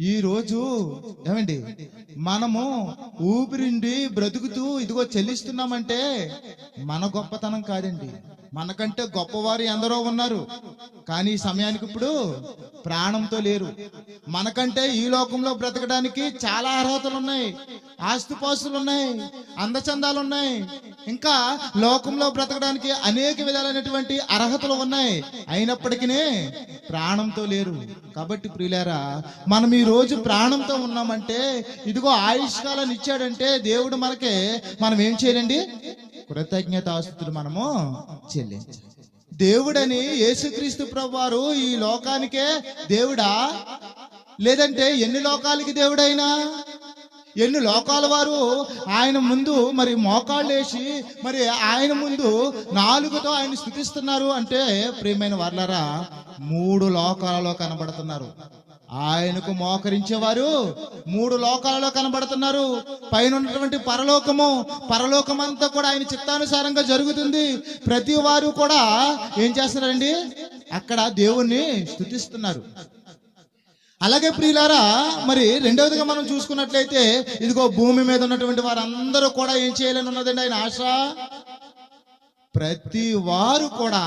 ఈ రోజు ఏమండి? మనము ఊపిరిండి బ్రతుకుతూ ఇదిగో చెల్లిస్తున్నామంటే మన గొప్పతనం కాదండి. మనకంటే గొప్పవారు ఎందరో ఉన్నారు. కానీ ఈ సమయానికి ఇప్పుడు ప్రాణంతో లేరు. మనకంటే ఈ లోకంలో బ్రతకడానికి చాలా అర్హతలు ఉన్నాయి ఆస్తిపాస్తులు ఉన్నాయి అందచందాలు ఉన్నాయి ఇంకా లోకంలో బ్రతకడానికి అనేక విధాలైనటువంటి అర్హతలు ఉన్నాయి. అయినప్పటికీ ప్రాణంతో లేరు. కాబట్టి ప్రియులారా మనం ఈ రోజు ప్రాణంతో ఉన్నామంటే ఇదిగో ఆయుష్కాలాన్ని ఇచ్చాడంటే దేవుడు మనకే మనం ఏం చేయాలండి కృతజ్ఞత ఆస్తులు మనము చెల్లించాలి. దేవుడని యేసుక్రీస్తు ప్రభువారు ఈ లోకానికే దేవుడా? లేదంటే ఎన్ని లోకాలకి దేవుడైనా? ఎన్ని లోకాల వారు ఆయన ముందు మరి మోకాళ్ళు వేసి మరి ఆయన ముందు నాలుగుతో ఆయన స్థుతిస్తున్నారు అంటే ప్రియమైన వర్లరా మూడు లోకాలలో కనబడుతున్నారు. ఆయనకు మోకరించేవారు మూడు లోకాలలో కనబడుతున్నారు. పైన ఉన్నటువంటి పరలోకము పరలోకమంతా కూడా ఆయన చిత్తానుసారంగా జరుగుతుంది. ప్రతి వారు కూడా ఏం చేస్తున్నారండి? అక్కడ దేవుణ్ణి స్థుతిస్తున్నారు. అలాగే ప్రియులారా మరి రెండవదిగా మనం చూసుకున్నట్లయితే ఇదిగో భూమి మీద ఉన్నటువంటి వారందరూ కూడా ఏం చేయాలని ఉన్నదండి ఆయన ఆశ? ప్రతి వారు కూడా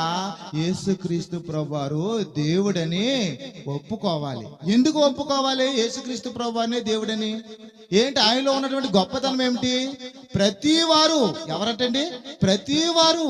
యేసుక్రీస్తు ప్రభువారు దేవుడని ఒప్పుకోవాలి. ఎందుకు ఒప్పుకోవాలి? యేసుక్రీస్తు ప్రభువారిని దేవుడని. ఏంటి? ఆయనలో ఉన్నటువంటి గొప్పతనం ఏమిటి? ప్రతి వారు ఎవరటండి? ప్రతి వారు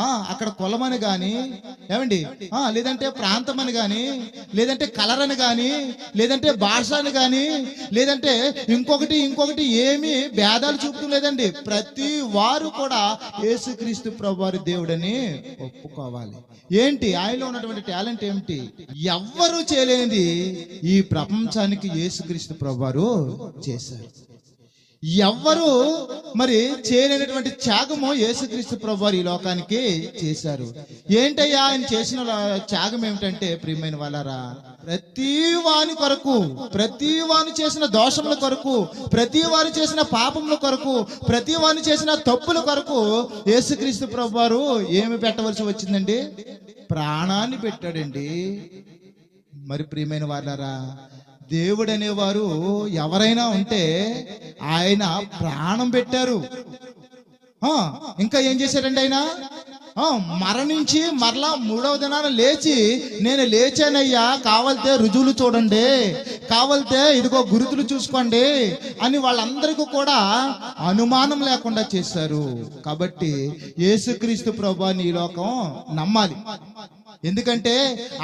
అక్కడ కులమని గాని ఏమండి? ఆ లేదంటే ప్రాంతం అని గాని లేదంటే కలర్ అని గాని లేదంటే భాష అని గాని లేదంటే ఇంకొకటి ఇంకొకటి ఏమీ భేదాలు చూపుతూ లేదండి. ప్రతి వారు కూడా యేసుక్రీస్తు ప్రభువారి దేవుడని ఒప్పుకోవాలి. ఏంటి? ఆయనలో ఉన్నటువంటి టాలెంట్ ఏమిటి? ఎవ్వరూ చేయలేనిది ఈ ప్రపంచానికి యేసుక్రీస్తు ప్రభువారు చేశారు. ఎవ్వరు మరి చేయలేనటువంటి త్యాగము యేసుక్రీస్తు ప్రభు ఈ లోకానికి చేశారు. ఏంటయ్యా ఆయన చేసిన త్యాగం ఏమిటంటే ప్రియమైన వాళ్ళారా ప్రతి వాని కొరకు ప్రతి వాని చేసిన దోషముల కొరకు ప్రతి వారు చేసిన పాపముల కొరకు ప్రతి వాని చేసిన తప్పుల కొరకు యేసుక్రీస్తు ప్రభు వారు ఏమి పెట్టవలసి వచ్చిందండి? ప్రాణాన్ని పెట్టాడండి. మరి ప్రియమైన వాళ్ళారా దేవుడు అనేవారు ఎవరైనా ఉంటే ఆయన ప్రాణం పెట్టారు. ఇంకా ఏం చేశారండి ఆయన? మరణించి మరలా మూడవ దినాన లేచి నేను లేచానయ్యా కావలితే రుజువులు చూడండి కావలితే ఇదిగో గురుతులు చూసుకోండి అని వాళ్ళందరికీ కూడా అనుమానం లేకుండా చేశారు. కాబట్టి యేసుక్రీస్తు ప్రభా నీ లోకం నమ్మాలి. ఎందుకంటే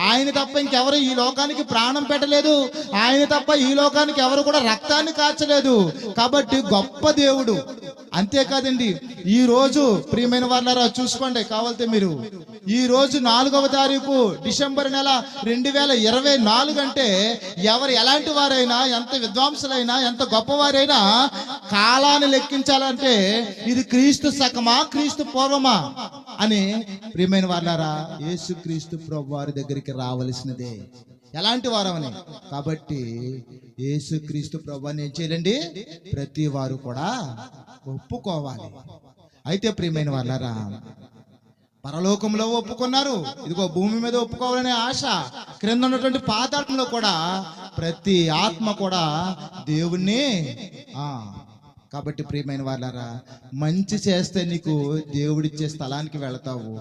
ఆయన తప్ప ఇంకెవరు ఈ లోకానికి ప్రాణం పెట్టలేదు. ఆయన తప్ప ఈ లోకానికి ఎవరు కూడా రక్తాన్ని కాచలేదు కాబట్టి గొప్ప దేవుడు. అంతేకాదండి ఈ రోజు ప్రియమైన వాళ్ళారా చూసుకోండి కావాలితే మీరు. ఈ రోజు నాలుగవ తారీఖు డిసెంబర్ నెల రెండు వేల ఇరవై నాలుగు అంటే ఎవరు ఎలాంటి వారైనా ఎంత విద్వాంసులైనా ఎంత గొప్పవారైనా కాలాన్ని లెక్కించాలంటే ఇది క్రీస్తు సకమా క్రీస్తు పూర్వమా? అని ప్రియమైన వాళ్ళారా యేసుక్రీస్తు ప్రభు వారి దగ్గరికి రావలసినదే. ఎలాంటి వారమని? కాబట్టి యేసుక్రీస్తు ప్రభు ఏం చేయాలండి? ప్రతి వారు కూడా ఒప్పుకోవాలి. అయితే ప్రియమైన వాళ్ళారా పరలోకంలో ఒప్పుకున్నారు. ఇదిగో భూమి మీద ఒప్పుకోవాలనే ఆశ క్రింద ఉన్నటువంటి పాతాళంలో కూడా ప్రతి ఆత్మ కూడా దేవుణ్ణి ఆ కాబట్టి ప్రియమైన వాళ్ళారా మంచి చేస్తే నీకు దేవుడిచ్చే స్థలానికి వెళతావు.